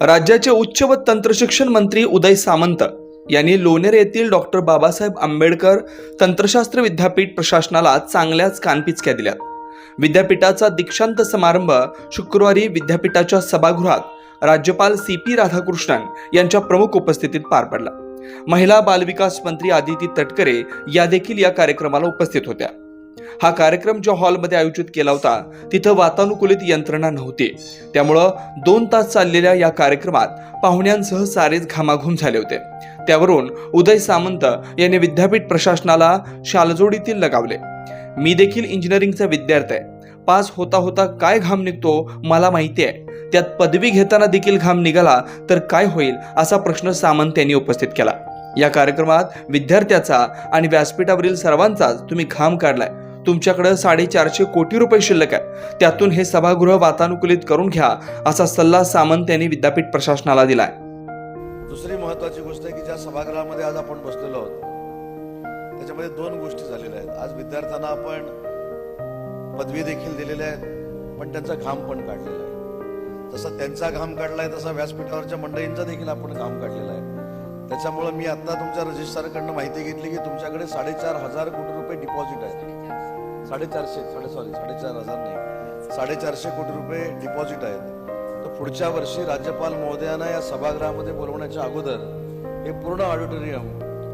राज्याचे उच्च व तंत्रशिक्षण मंत्री उदय सामंत यांनी लोणेर येथील डॉक्टर बाबासाहेब आंबेडकर तंत्रशास्त्र विद्यापीठ प्रशासनाला चांगल्याच कानपिचक्या दिल्यात. विद्यापीठाचा दीक्षांत समारंभ शुक्रवारी विद्यापीठाच्या सभागृहात राज्यपाल सी पी राधाकृष्णन यांच्या प्रमुख उपस्थितीत पार पडला. महिला बालविकास मंत्री आदिती तटकरे या देखील या कार्यक्रमाला उपस्थित होत्या. हा कार्यक्रम ज्या हॉलमध्ये आयोजित केला होता तिथं वातानुकूलित यंत्रणा नव्हती. त्यामुळं दोन तास चाललेल्या या कार्यक्रमात पाहुण्यांसह सारेच घामाघूम झाले होते. त्यावरून उदय सामंत यांनी विद्यापीठ प्रशासनाला शालजोडीतील लगावले. मी देखील इंजिनिअरिंगचा विद्यार्थी आहे. पास होता होता काय घाम निघतो मला माहिती आहे. त्यात पदवी घेताना देखील घाम निघाला तर काय होईल असा प्रश्न सामंत यांनी उपस्थित केला. या कार्यक्रमात विद्यार्थ्याचा आणि व्यासपीठावरील सर्वांचाच तुम्ही घाम काढलाय. तुमच्याकडे साडेचारशे कोटी रुपये शिल्लक आहे. त्यातून हे सभागृह वातानुकूलित करून घ्या असा सल्ला सामंत यांनी विद्यापीठ प्रशासनाला दिलाय. दुसरी महत्वाची गोष्ट आहे की ज्या सभागृहामध्ये आज आपण बसलेलो आहोत त्याच्यामध्ये दोन गोष्टी झालेल्या आहेत. आज विद्यार्थ्यांना आपण पदवी देखील दिलेल्या आहेत पण त्यांचा घाम पण काढलेला आहे. जसा त्यांचा घाम काढला आहे तसा व्यासपीठावरच्या मंडळींचा देखील आपण घाम काढलेला आहे. त्याच्यामुळं मी आता तुमच्या रजिस्ट्रारकडनं माहिती घेतली की तुमच्याकडे साडेचार हजार कोटी रुपये डिपॉझिट आहे साडेचारशे साडे सॉरी साडेचार हजार नाही. साडेचारशे कोटी रुपये डिपॉझिट आहेत. तर पुढच्या वर्षी राज्यपाल महोदयांना या सभागृहामध्ये बोलवण्याच्या अगोदर हे पूर्ण ऑडिटोरियम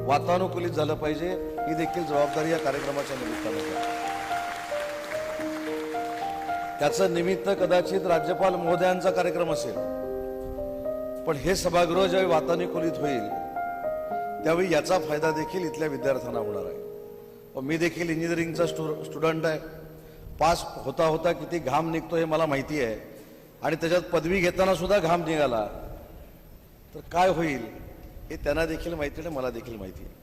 वातानुकूलित झालं पाहिजे ही देखील जबाबदारी या कार्यक्रमाच्या निमित्तानं त्याचं निमित्त कदाचित राज्यपाल महोदयांचा कार्यक्रम असेल. पण हे सभागृह ज्यावेळी वातानुकूलित होईल त्यावेळी याचा फायदा देखील इथल्या विद्यार्थ्यांना होणार आहे. मी देखील इंजिनिअरिंगचा स्टु स्टुडंट आहे. पास होता होता किती घाम निघतो हे मला माहिती आहे. आणि त्याच्यात पदवी घेताना सुद्धा घाम निघाला. तर काय होईल हे त्यांना देखील माहिती आहे आणि मला देखील माहिती आहे.